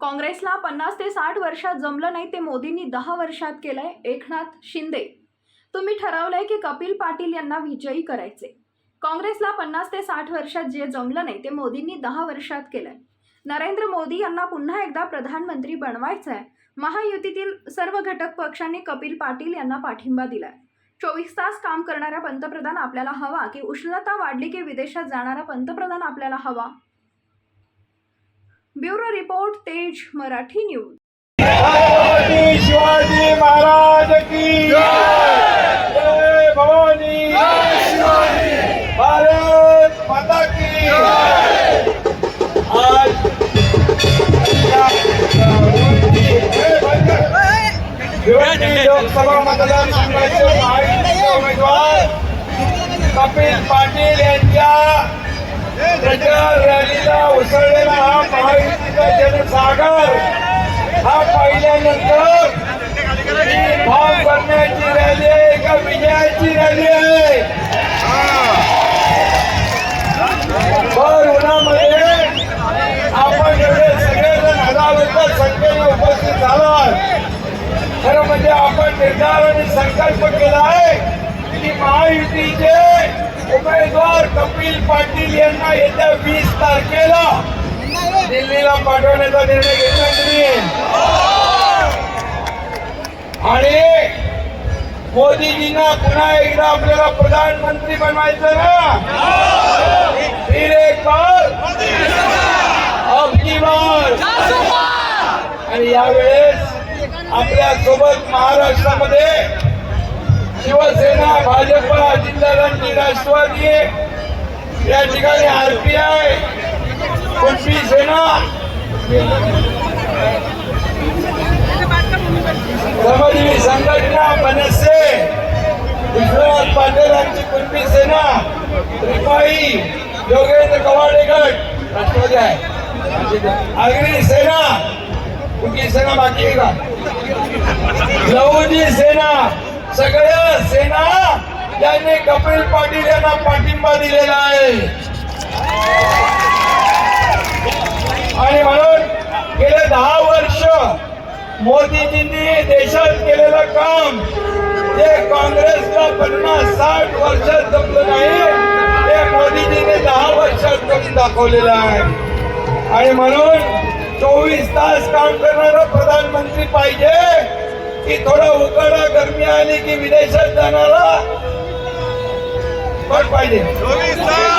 काँग्रेसला पन्नास ते साठ वर्षात जमलं नाही ते मोदींनी दहा वर्षात केलंय एकनाथ शिंदे. तुम्ही ठरवलंय की कपिल पाटील यांना विजयी करायचे. काँग्रेसला पन्नास ते साठ वर्षात जे जमलं नाही ते मोदींनी दहा वर्षात केलंय. नरेंद्र मोदी यांना पुन्हा एकदा प्रधानमंत्री बनवायचं आहे महायुतीतील सर्व घटक पक्षांनी कपिल पाटील यांना पाठिंबा दिलाय. चोवीस तास काम करणारा पंतप्रधान आपल्याला हवा की उष्णता वाढली की विदेशात जाणारा पंतप्रधान आपल्याला हवा? ब्युरो रिपोर्ट तेज मराठी न्यूज. शिवाजी महाराज की जय. भवानी. भारत माता की आज लोकसभा मतदारसंघाचे उमेदवार कपिल पाटील यांच्या सागर जनसागर हा पाहिल्यानंतर ही भाव करण्याची रॅली आहे का विजयाची रॅली आहे? भर उन्हामध्ये आपण एवढे सगळेजण हजारोच्या संख्येने उपस्थित झालात. खरं म्हणजे आपण निर्धार आणि संकल्प केला आहे की महायुतीचे उमेदवार कपिल पाटील यांना येत्या वीस तारखेला दिल्लीला पाठवण्याचा निर्णय घेतला तुम्ही. आणि मोदीजींना पुन्हा एकदा आपल्याला प्रधानमंत्री बनवायचं ना? फिर एक बार. बार. आणि यावेळेस आपल्यासोबत महाराष्ट्रामध्ये शिवसेना भाजप जिल्हा राष्ट्रवादी या ठिकाणी आरपीआय कुणबी सेना श्रमजीवी संघटना मनसे. विश्वनाथ पाटील यांची कुणबी सेना रिपाई योगेंद्र कवाडे गट राष्ट्रवादी आहे. आगरी सेना कुठली सेना बाकी आहे का लवजी सेना सगळ्या सेना यांनी कपिल पाटील यांना पाठिंबा दिलेला आहे. आणि म्हणून गेले दहा वर्ष मोदीजींनी देशात केलेलं काम जे काँग्रेसला पन्नास साठ वर्षात जमलं नाही ते मोदीजींनी दहा वर्षात करून दाखवलेलं आहे. आणि म्हणून चोवीस तास काम करणारा प्रधानमंत्री पाहिजे की थोडा उकाडा गरमी आली की विदेशात जाणारा पण पाहिजे. चोवीस तास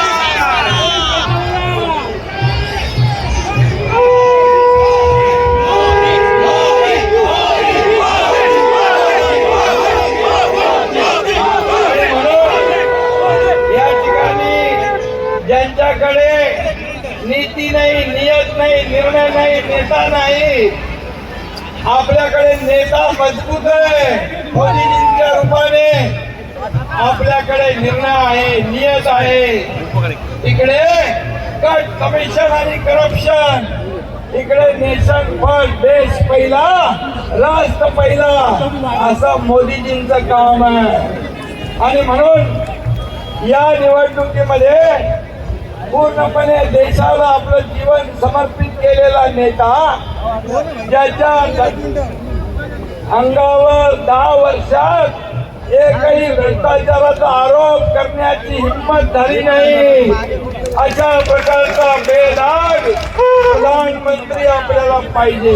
नाही आपल्याकडे नेता मजबूत आहे. मोदीजींच्या रूपाने. आपल्याकडे निर्णय आहे नियत आहे. इकडे कट कमिशन आणि करप्शन. इकडे नेशन फर्स्ट देश पहिला राष्ट्र पहिला. असं मोदीजींचं काम आहे. आणि म्हणून या निवडणुकीमध्ये पूर्णपणे देशाला आपलं जीवन समर्पित केलेला नेता ज्याच्या अंगावर दहा वर्षात एकही भ्रष्टाचाराचा आरोप करण्याची हिंमत झाली नाही. अशा प्रकारचा बेदाग प्रधानमंत्री आपल्याला पाहिजे.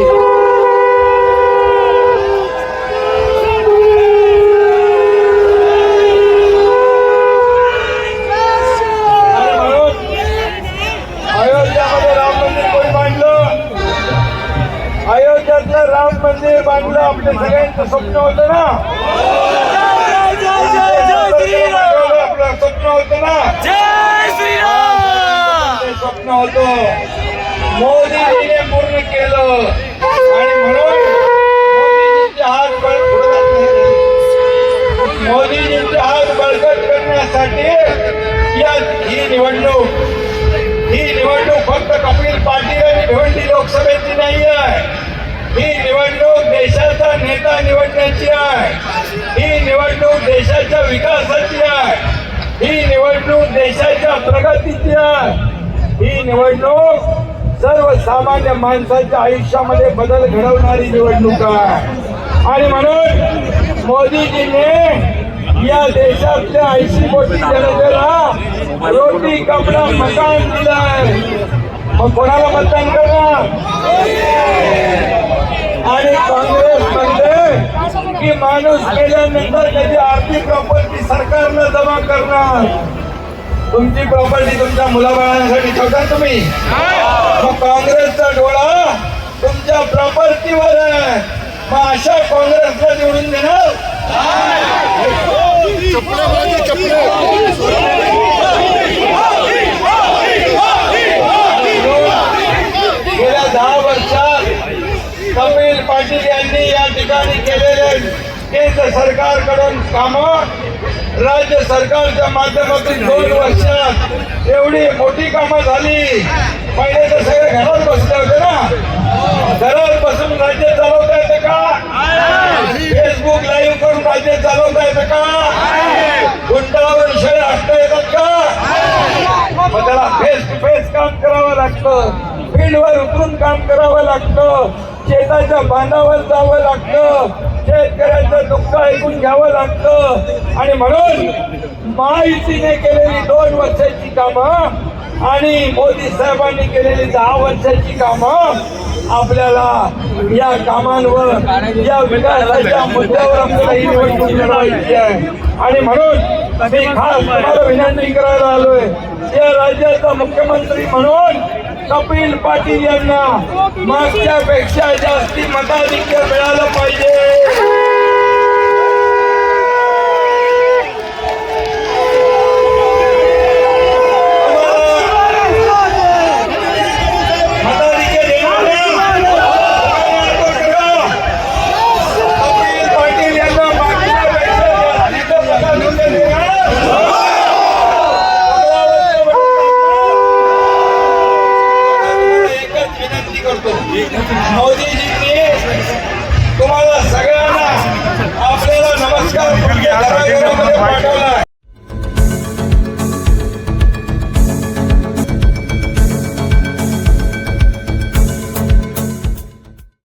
बांधलं सगळ्यांचं स्वप्न होतं ना. आपलं स्वप्न होतं. ना स्वप्न होतं मोदीजीने पूर्ण केलं. आणि म्हणून मोदीजींचे हात मोदीजींचे हात बळकट करण्यासाठी या ही निवडणूक ही निवडणूक फक्त कपिल पाटील आणि भिवंडी लोकसभेची नाही आहे ही निवडणूक देशाचा नेता निवडण्याची आहे. ही निवडणूक देशाच्या विकासाची आहे. ही निवडणूक देशाच्या प्रगतीची आहे. ही निवडणूक सर्वसामान्य माणसाच्या आयुष्यामध्ये बदल घडवणारी निवडणूक आहे. आणि म्हणून मोदीजीने या देशातल्या ऐंशी कोटी जनतेला रोटी कपडा मकान आहे मग कोणाला मतदान करणार? आणि काँग्रेस म्हणते की माणूस गेल्यानंतर त्याची आर्थिक प्रॉपर्टी सरकारनं जमा करणार. तुमची प्रॉपर्टी तुमच्या मुलाबाळांसाठी ठेवता तुम्ही. मग काँग्रेसचा डोळा तुमच्या प्रॉपर्टीवर आहे. मग अशा काँग्रेसला निवडून देणार गेल्या दहा वर्षात कपिल पाटील यांनी या ठिकाणी केलेले केंद्र सरकारकडून काम. राज्य सरकारच्या माध्यमातून दोन वर्षात एवढी मोठी कामं झाली. पहिले तर सगळे घरात बसले होते ना. घरात बसून राज्य चालवता येतं का? फेसबुक लाईव्ह करून राज्य चालवता येतं का? बांधावर जावं लागतं. शेतकऱ्यांचं दुःख ऐकून घ्यावं लागतं. आणि म्हणून महायुतीने केलेली दोन वर्षाची कामं आणि मोदी साहेबांनी केलेली दहा वर्षाची कामं आपल्याला या कामांवर या विकासाच्या मुद्द्यावर आपल्याला ही निवडणूक लढवायची आहे. आणि म्हणून मी खास तुम्हाला विनंती करायला आलोय या राज्याचा मुख्यमंत्री म्हणून कपिल पाटील यांना मागच्या पेक्षा जास्ती मताधिक्य मिळालं पाहिजे.